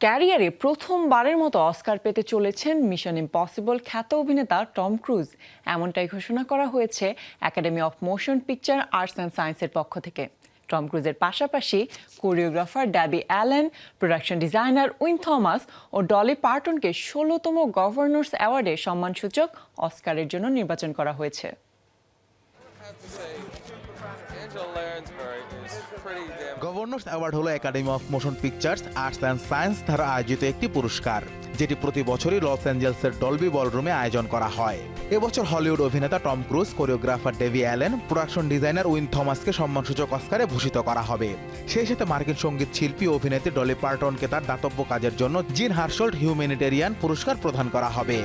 ক্যারিয়ারে প্রথমবারের মতো অস্কার পেতে চলেছেন মিশন ইম্পসিবল খ্যাত অভিনেতা টম ক্রুজ। এমনটাই ঘোষণা করা হয়েছে Academy of Motion Picture Arts and সায়েন্সের পক্ষ থেকে। টম ক্রুজের পাশাপাশি choreographer Debbie Allen, production designer Wynn Thomas ও ডলি পার্টনকে ষোলোতম গভর্নর্স অ্যাওয়ার্ডে সম্মানসূচক অস্কারের জন্য নির্বাচন করা হয়েছে। গভর্নর্স অ্যাওয়ার্ড হলো Academy of Motion Pictures Arts and Science দ্বারা আয়োজিত একটি পুরস্কার, যেটি প্রতি বছরই লস অ্যাঞ্জেলসের ডলবি বলরুমে আয়োজন করা হয়। এবছর হলিউড অভিনেতা Tom Cruise choreographer Debbie Allen production designer Wynn থমাসকে সম্মানসূচক অস্কারে ভূষিত করা হবে। সেই সাথে মার্কিন সংগীত শিল্পী অভিনেত্রী ডলি পার্টনকে তার দাতব্য কাজের জন্য জিন হার্শল্ট হিউম্যানিটেরিয়ান পুরস্কার প্রদান করা হবে।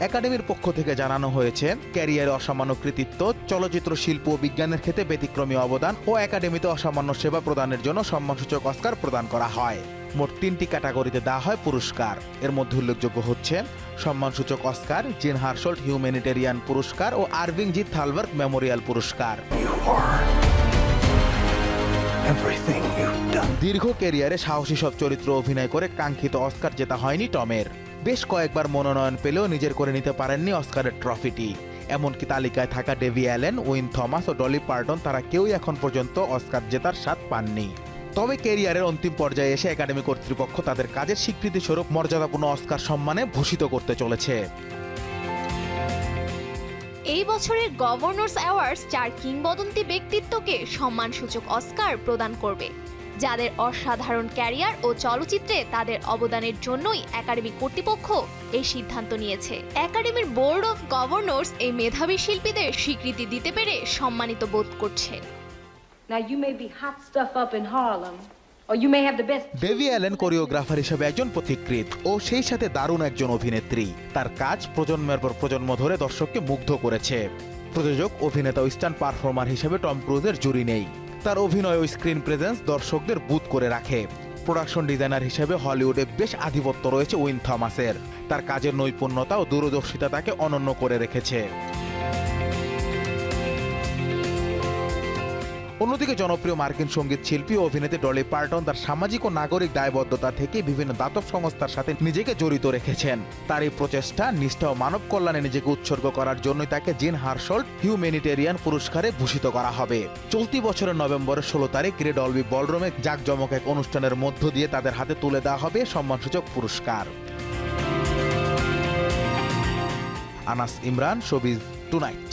একাডেমির পক্ষ থেকে জানানো হয়েছে ক্যারিয়ারে অসামান্য কৃতিত্ব চলচ্চিত্র শিল্প ও বিজ্ঞানের ক্ষেত্রে ব্যতিক্রমী অবদান ও একাডেমিতে অসামান্য সেবা প্রদানের জন্য সম্মানসূচক অস্কার প্রদান করা হয়। মোট তিনটি ক্যাটাগরিতে দেওয়া হয় পুরস্কার। এর মধ্যে উল্লেখযোগ্য হচ্ছে সম্মানসূচক অস্কার জিন হার্শল্ট হিউম্যানিটেরিয়ান পুরস্কার ও আরভিং জি থালবার্গ মেমোরিয়াল পুরস্কার. দীর্ঘ ক্যারিয়ারে সাহসী সব চরিত্র অভিনয় করে কাঙ্ক্ষিত অস্কার জেতা হয়নি টমের। বেশ কয়েকবার মনোনয়ন পেলেও নিজের করে নিতে পারেননি অস্কারের ট্রফিটি। এমনকি তালিকায় থাকা ডেভি অ্যালেন, উইন থমাস ও ডলি পার্টন তারা কেউই এখন পর্যন্ত অস্কার জেতার স্বাদ পাননি। তবে কেরিয়ারের অন্তিম পর্যায়ে এসে একাডেমি কর্তৃপক্ষ তাদের কাজের স্বীকৃতি স্বরূপ মর্যাদাপূর্ণ অস্কার সম্মানে ভূষিত করতে চলেছে। এই বছরের গভর্নর্স অ্যাওয়ার্ডস চার কিংবদন্তি ব্যক্তিত্বকে সম্মানসূচক অস্কার প্রদান করবে। যাদের অসাধারণ ক্যারিয়ার ও চলচ্চিত্রে তাদের অবদানের জন্যই একাডেমি কর্তৃপক্ষ এই সিদ্ধান্ত নিয়েছে। একাডেমির বোর্ড অফ গভর্নর্স এই মেধাবী শিল্পীদের স্বীকৃতি দিতে পেরে সম্মানিত বোধ করছে। Now, you may be hot stuff up in Harlem, or you may have the best. Debbie Allen choreographer হিসেবে একজন পথিকৃৎ ও সেই সাথে দারুণ একজন অভিনেত্রী। তার কাজ প্রজন্মের পর প্রজন্ম ধরে দর্শককে মুগ্ধ করেছে। প্রযোজক অভিনেতা ও স্টান্ট পারফর্মার হিসেবে টম ক্রুজের জুরি নেই। তার অভিনয় ও স্ক্রিন প্রেজেন্স দর্শকদের বুথ করে রাখে। প্রোডাকশন ডিজাইনার হিসেবে হলিউডে বেশ আধিপত্য রয়েছে উইন থমাসের। তার কাজের নৈপুণ্যতা ও দূরদর্শিতা তাকে অনন্য করে রেখেছে। অন্যদিকে জনপ্রিয় মার্কিন সংগীত শিল্পী ও অভিনেত্রী ডলি পার্টন তার সামাজিক ও নাগরিক দায়বদ্ধতা থেকে বিভিন্ন দাতব সংস্থার সাথে নিজেকে জড়িত রেখেছেন। তার এই প্রচেষ্টা নিষ্ঠা ও মানব কল্যাণে নিজেকে উৎসর্গ করার জন্যই তাকে জিন হার্শল্ট হিউম্যানিটেরিয়ান পুরস্কারে ভূষিত করা হবে। চলতি বছরের নভেম্বরের ষোলো তারিখ গ্রেড অলবি বলরুমে জাঁকজমক এক অনুষ্ঠানের মধ্য দিয়ে তাদের হাতে তুলে দেওয়া হবে সম্মানসূচক পুরস্কার। Anas Imran, showbiz tonight.